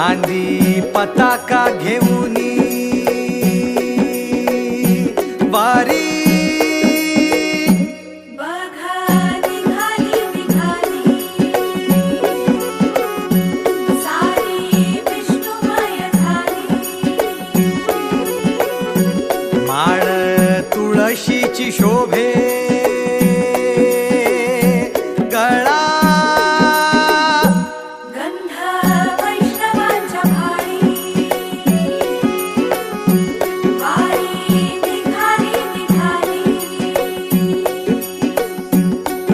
खांदी पताका घेऊनी वारी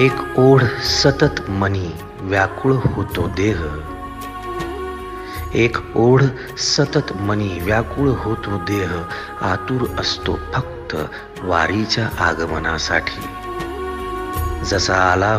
एक ओढ सतत मनी व्याकुळ होतो देह. एक ओढ सतत मनी व्याकुळ होतो देह. आतुर असतो फक्त वारीच्या आगमनासाठी. जसा आला